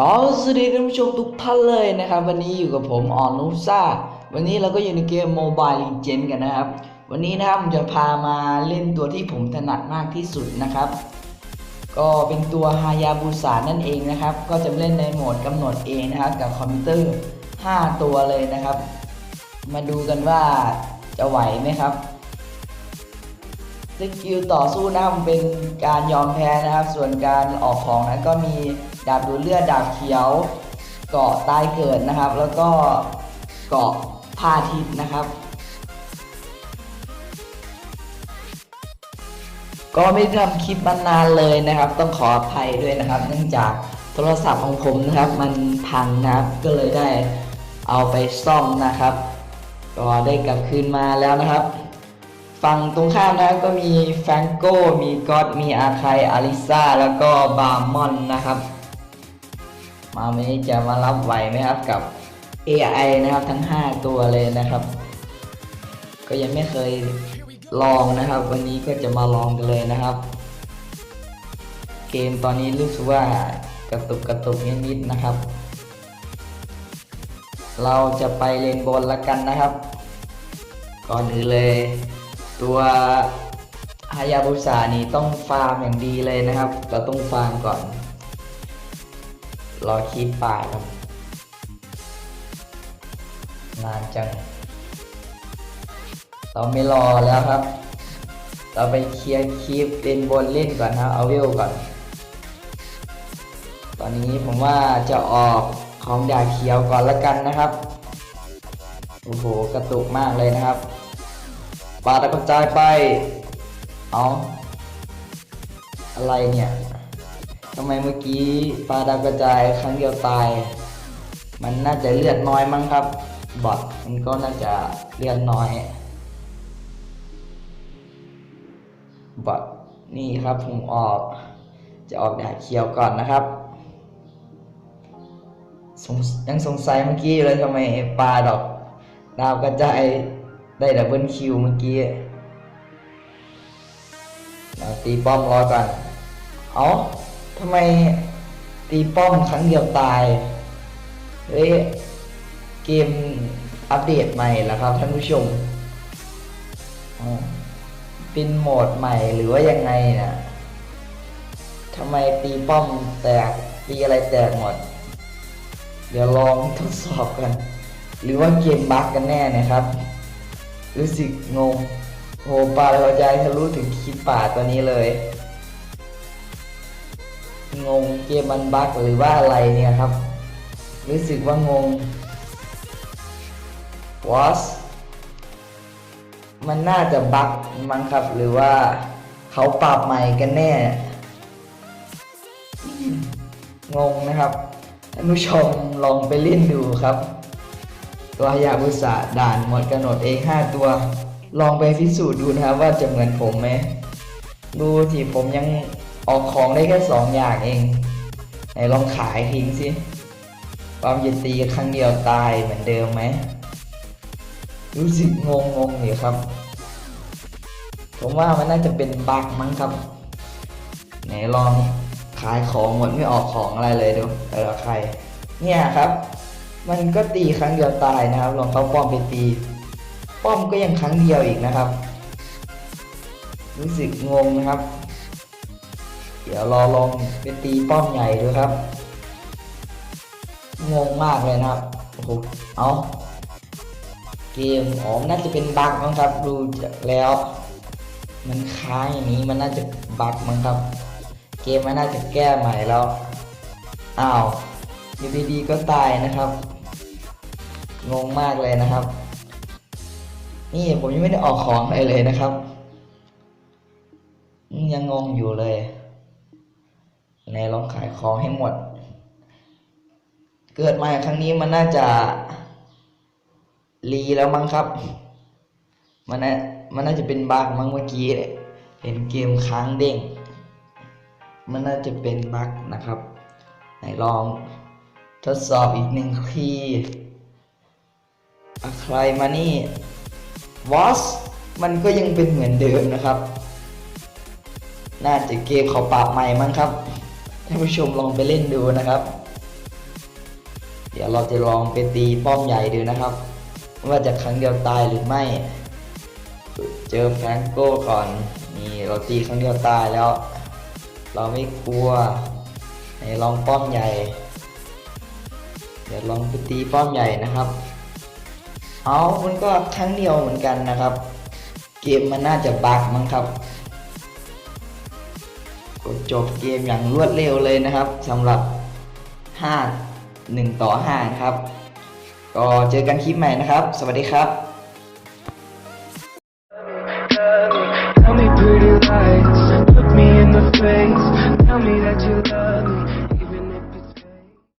ก็สวัสดีท่านผู้ชมทุกท่านเลยนะครับ วันนี้อยู่กับผมออนนุซ่า วันนี้เราก็อยู่ในเกม Mobile Legends กันนะครับ วันนี้นะครับผมจะพามาเล่นตัวที่ผมถนัดมากที่สุดนะครับ ก็เป็นตัวฮายาบุสานั่นเองนะครับ ก็จะเล่นในโหมดกำหนดเองนะครับ กับคอมพิวเตอร์ 5 ตัวเลยนะครับ มาดูกันว่าจะไหวไหมครับ สกิลต่อสู้นะมันเป็นการยอมแพ้นะครับ ส่วนการออกของนั้นก็มีดาบดูดเลือดดาบเขียว เกาะตายเกิดนะครับ แล้วก็เกาะพาทิตย์นะครับ ก็ไม่ทำคลิปมานานเลยนะครับ ต้องขออภัยด้วยนะครับ เนื่องจากโทรศัพท์ของผมนะครับ มันพังนะครับ ก็เลยได้เอาไปซ่อมนะครับ ก็ได้กลับคืนมาแล้วนะครับ ฝั่งตรงข้ามนะก็มีแฟรงโก้มีก็อดมีอาคายอาริซาแล้วก็บาร์มอนนะครับ มาวันนี้จะมารับไหวไหมครับกับ AI นะครับทั้ง 5 ตัวเลยนะครับ ก็ยังไม่เคยลองนะครับ วันนี้ก็จะมาลองกันเลยนะครับ เกมตอนนี้รู้สึกว่ากระตุกกระตุกนิดๆนะครับ เราจะไปเลนบนละกันนะครับ ก่อนอื่นเลย ตัวฮายาบุสานี่ต้องฟาร์มอย่างดีเลยนะครับ เราต้องฟาร์มก่อน รอคีบป่าครับ นานจัง เราไม่รอแล้วครับ เราไปเคลียร์คีบเล่นบนเล่นก่อนครับเอาเวลก่อน ตอนนี้ผมว่าจะออกของดาบเขียวก่อนละกันนะครับ โอ้โห กระตุกมากเลยนะครับ ปาตะกระจายไป เอาอะไรเนี่ยทำไมเมื่อกี้ปลาดาวกระจายครั้งเดียวตาย มันน่าจะเลือดน้อยมั้งครับ บอทมันก็น่าจะเลือดน้อย บอทนี่ครับผมออก จะออกดาบเขียวก่อนนะครับ ยังสงสัยเมื่อกี้เลยทำไมปลาดอกดาวกระจาย ได้ดับเบิลคิวเมื่อกี้เราตีป้อมรอก่อน เอาทำไมตีป้อมครั้งเดียวตาย เฮ้ย เกมอัปเดตใหม่แล้วครับท่านผู้ชมอ๋อเป็นโหมดใหม่หรือว่ายังไงนะทำไมตีป้อมแตก ตีอะไรแตกหมด เดี๋ยวลองทดสอบกัน หรือว่าเกมบั๊กกันแน่นะครับ รู้สึกงงโหปลาเราใจทะลุถึงคิดป่าตัวนี้เลย งงเกมมันบั๊กหรือว่าอะไรเนี่ยครับ รู้สึกว่างง was มันน่าจะบั๊กมั้งครับ หรือว่าเขาปรับใหม่กันแน่ งงนะครับท่านผู้ชมลองไปเล่นดูครับ ตัวฮยาบุสะด่านหมดกำหนดเอง 5 ตัว ลองไปพิสูจน์ดูนะครับว่าจะเหมือนผมไหมดูที่ผมยังออกของได้แค่ 2 อย่างเองไหนลองขายทิ้งสิความจะตีครั้งเดียวตายเหมือนเดิมไหมรู้สึกงงงๆอยู่ครับ ผมว่ามันน่าจะเป็นบั๊กมั้งครับ ไหนลองขายของหมดไม่ออกของอะไรเลยดูแต่ละใคร เนี่ยครับ มันก็ตีครั้งเดียวตายนะครับ ลองเข้าป้อมไปตี ป้อมก็ยังครั้งเดียวอีกนะครับ รู้สึกงงนะครับ เดี๋ยวรอลองไปตีป้อมใหญ่ดูครับ งงมากเลยนะครับ โอ้โห เอาเกมอ๋อมน่าจะเป็นบั๊กมั้งครับ ดูแล้ว มันค้างอย่างนี้มันน่าจะบั๊กมั้งครับ เกมมันน่าจะแก้ใหม่แล้ว อ้าวอยู่ดีๆก็ตายนะครับ งงมากเลยนะครับ นี่ผมยังไม่ได้ออกของอะไรเลยนะครับ ยังงงอยู่เลยไหนลองขายของให้หมด เกิดมาครั้งนี้มันน่าจะรีแล้วมั้งครับ มันน่ามันน่าจะเป็นบั๊กมั้งเมื่อกี้เนี่ยเห็นเกมค้างเด้ง มันน่าจะเป็นบั๊กนะครับ ไหนลองทดสอบอีกหนึ่งที ใครมานี่วอสมันก็ยังเป็นเหมือนเดิมนะครับ น่าจะเกมเขาปรับใหม่มั้งครับท่านผู้ชมลองไปเล่นดูนะครับ เดี๋ยวเราจะลองไปตีป้อมใหญ่ดูนะครับ ว่าจะครั้งเดียวตายหรือไม่ เจอแฟรงโก้ก่อนนี่เราตีครั้งเดียวตายแล้ว เราไม่กลัวไหนลองป้อมใหญ่ เดี๋ยวลองไปตีป้อมใหญ่นะครับ เอามันก็ครั้งเดียวเหมือนกันนะครับ เกมมันน่าจะบักมั้งครับ กดจบเกมอย่างรวดเร็วเลยนะครับสำหรับ 5 1 ต่อ 5 ครับ ก็เจอกันคลิปใหม่นะครับ สวัสดีครับ Tell me pretty lies, look me in the face. Tell me that you